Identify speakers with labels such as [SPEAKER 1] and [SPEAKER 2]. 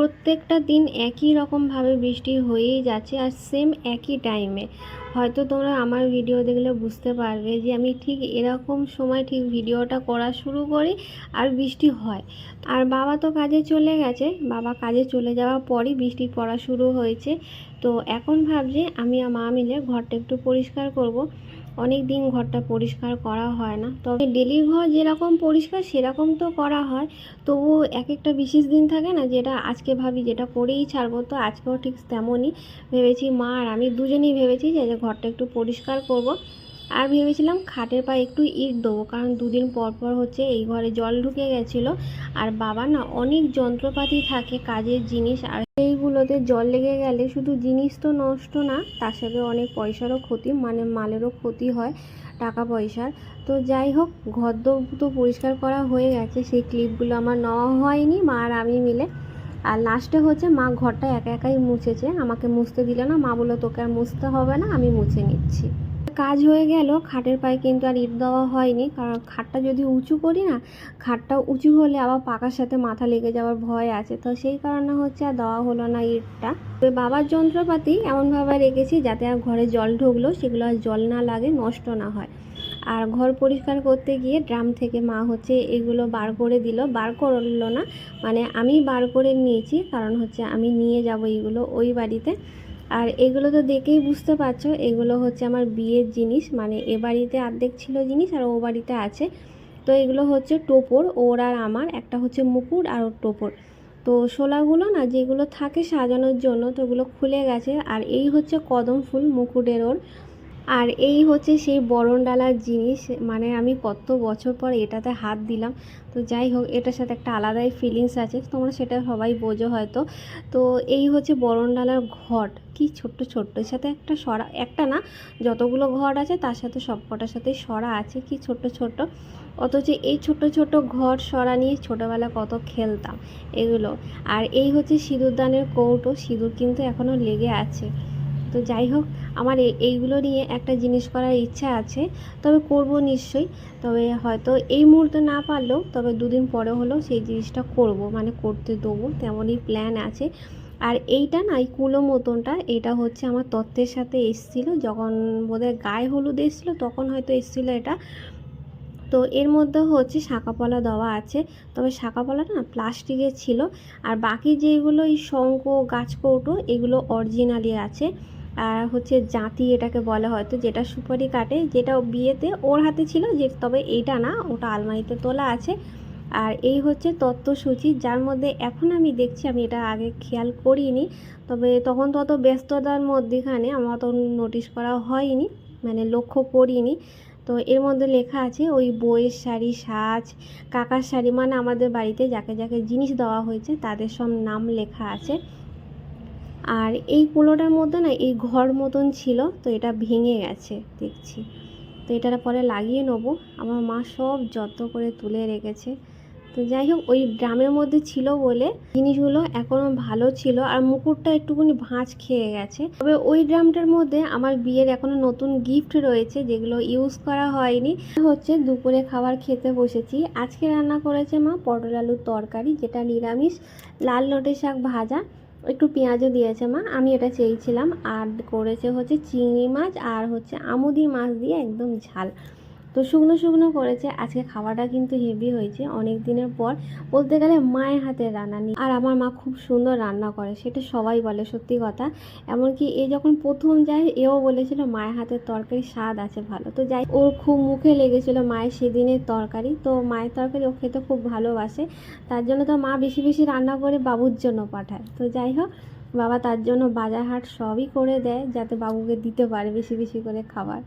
[SPEAKER 1] প্রত্যেকটা দিন একই রকমভাবে বৃষ্টি হয়েই যাচ্ছে আর সেম একই টাইমে হয়তো তোমরা আমার ভিডিও দেখলে বুঝতে পারবে যে আমি ঠিক এরকম সময় ঠিক ভিডিওটা করা শুরু করি আর বৃষ্টি হয়। আর বাবা তো কাজে চলে গেছে, বাবা কাজে চলে যাওয়ার পরই বৃষ্টি পড়া শুরু হয়েছে। তো এখন ভাবছি আমি আর মা মিলে ঘরটা একটু পরিষ্কার করব। অনেক দিন ঘরটা পরিষ্কার করা হয় না। তবে ডেলির ঘর যেরকম পরিষ্কার, সেরকম তো করা হয়। তবু এক একটা বিশেষ দিন থাকে না, যেটা আজকে ভাবি যেটা করেই ছাড়বো, তো আজকেও ঠিক তেমনই। ভেবেছি মা আর আমি দুজনেই ভেবেছি যে ঘরটা একটু পরিষ্কার করব। আর ভেবেছিলাম খাটের পায়ে একটু ইট দেবো, কারণ দুদিন পর পর হচ্ছে এই ঘরে জল ঢুকে গেছিল। আর বাবা না অনেক যন্ত্রপাতি থাকে, কাজের জিনিস, আর এইগুলোতে জল লেগে গেলে শুধু জিনিস তো নষ্ট না, তার সাথে অনেক পয়সারও ক্ষতি মানে মালেরও ক্ষতি হয় টাকা পয়সার। তো যাই হোক, ঘর তো পরিষ্কার করা হয়ে গেছে, সেই ক্লিপগুলো আমার নেওয়া হয়নি মা আর আমি মিলে। আর লাস্টে হচ্ছে মা ঘরটা একা একাই মুছেছে, আমাকে মুছতে দিল না, মা বলল তোকে আর মুছতে হবে না, আমি মুছে নিচ্ছি। কাজ হয়ে গেল, খাটের পায়ে কিন্তু আর ইট দেওয়া হয়নি। কারণ খাটটা যদি উঁচু করি না, খাটটা উঁচু হলে আবার পাকার সাথে মাথা লেগে যাওয়ার ভয় আছে। তো সেই কারণে হচ্ছে আর দেওয়া হলো না ইটটা। তবে বাবার যন্ত্রপাতি এমনভাবে রেখেছি যাতে আর ঘরে জল ঢুকলো সেগুলো আর জল না লাগে, নষ্ট না হয়। আর ঘর পরিষ্কার করতে গিয়ে ড্রাম থেকে মা হচ্ছে এগুলো বার করে দিল। বার করল না মানে আমি বার করে নিয়েছি। কারণ হচ্ছে আমি নিয়ে যাব এইগুলো ওই বাড়িতে। আর এগুলো তো দেখেই বুঝতে পারছ, এগুলো হচ্ছে আমার বিয়ের জিনিস মানে এ বাড়িতে অর্ধেক ছিল জিনিস আর ও বাড়িতে আছে। তো এগুলো হচ্ছে টোপর, ওর আর আমার, একটা হচ্ছে মুকুট আর ওর টোপর। তো শোলাগুলো না যেগুলো থাকে সাজানোর জন্য, তো ওগুলো খুলে গেছে। আর এই হচ্ছে কদম ফুল, মুকুটের ওর। আর এই হচ্ছে সেই বরণ ডালার জিনিস মানে আমি কত বছর পর এটাতে হাত দিলাম। তো যাই হোক, এটার সাথে একটা আলাদাই ফিলিংস আছে। তোমরা সেটা সবাই বোঝো হয়তো। তো এই হচ্ছে বরণ ডালার ঘট। কি ছোট্ট ছোট্ট, এর সাথে একটা সরা, একটা না, যতগুলো ঘট আছে, তার সাথে সব কটার সাথেই সরা আছে। কি ছোট্ট ছোট্ট। অথচ এই ছোট ছোট ঘর সরা নিয়ে ছোটোবেলা কত খেলতাম এগুলো। আর এই হচ্ছে সিঁদুরদানের কৌটো। সিঁদুর কিন্তু এখনও লেগে আছে। তো যাই হোক, আমার এইগুলো নিয়ে একটা জিনিস করার ইচ্ছা আছে, তবে করব নিশ্চয়ই। তবে হয়তো এই মুহূর্তে না পারলেও, তবে দুদিন পরে হলেও সেই জিনিসটা করব মানে করতে দেবো, তেমনই প্ল্যান আছে। আর এইটা না, এই কুলো মতনটা, এটা হচ্ছে আমার তত্ত্বের সাথে এসেছিল, যখন বোধহয় গায়ে হলুদ এসেছিল, তখন হয়তো এসেছিল এটা। তো এর মধ্যে হচ্ছে শাঁকাপলা দেওয়া আছে, তবে শাঁকাপলাটা না প্লাস্টিকের ছিল, আর বাকি যেগুলো এই শঙ্খ, গাছ কৌটো, এগুলো অরিজিনালি আছে। আর হচ্ছে জাতি এটাকে বলে হয়তো যেটা সুপারি কাটে, যেটা বিয়েতে ওর হাতে ছিল, যে তবে এইটা না, ওটা আলমারিতে তোলা আছে। আর এই হচ্ছে তত্ত্বসূচি, যার মধ্যে এখন আমি দেখছি, আমি এটা আগে খেয়াল করিনি, তবে তখন তত ব্যস্ততার মধ্যেখানে আমার তো নোটিশ করা হয়নি মানে লক্ষ্য করিনি। তো এর মধ্যে লেখা আছে, ওই বইয়ের শাড়ি, সাজ, কাকার শাড়ি মানে আমাদের বাড়িতে যাকে যাকে জিনিস দেওয়া হয়েছে, তাদের সব নাম লেখা আছে। আর এই কুলোটার মধ্যে না এই ঘর মতন ছিল, তো এটা ভেঙে গেছে, দেখছি। তো এটার পরে লাগিয়ে নেব। আমার মা সব যত্ন করে তুলে রেখেছে। তো যাই হোক, ওই ড্রামের মধ্যে ছিল বলে জিনিসগুলো এখনও ভালো ছিল আর মুকুটটা একটুখানি ভাঁজ খেয়ে গেছে। তবে ওই ড্রামটার মধ্যে আমার বিয়ের এখনও নতুন গিফট রয়েছে, যেগুলো ইউজ করা হয়নি। হচ্ছে দুপুরে খাবার খেতে বসেছি। আজকে রান্না করেছে মা পটল আলুর তরকারি, যেটা নিরামিষ, লাল লটে শাক ভাজা। একটু পেঁয়াজও দিয়েছে মা, আমি এটা চেয়েছিলাম। আর করেছে হচ্ছে চিংড়ি মাছ আর হচ্ছে আমুদি মাছ দিয়ে একদম ঝাল। তো শুকনো শুকনো করেছে। আজকে খাওয়াটা কিন্তু হেভি হয়েছে। অনেক দিনের পর বলতে গেলে মায়ের হাতের রান্না নিয়ে আর আমার মা খুব সুন্দর রান্না করে, সেটা সবাই বলে সত্যি কথা। এমনকি এ যখন প্রথম যায়, এও বলেছিল মায়ের হাতের তরকারি স্বাদ আছে ভালো। তো যাই, ওর খুব মুখে লেগেছিল মায়ের সেদিনের তরকারি। তো মায়ের তরকারি ও খেতে খুব ভালোবাসে। তার জন্য তো মা বেশি বেশি রান্না করে বাবুর জন্য পাঠায়। তো যাই হোক, বাবা তার জন্য বাজার হাট সবই করে দেয়, যাতে বাবুকে দিতে পারে বেশি বেশি করে খাবার।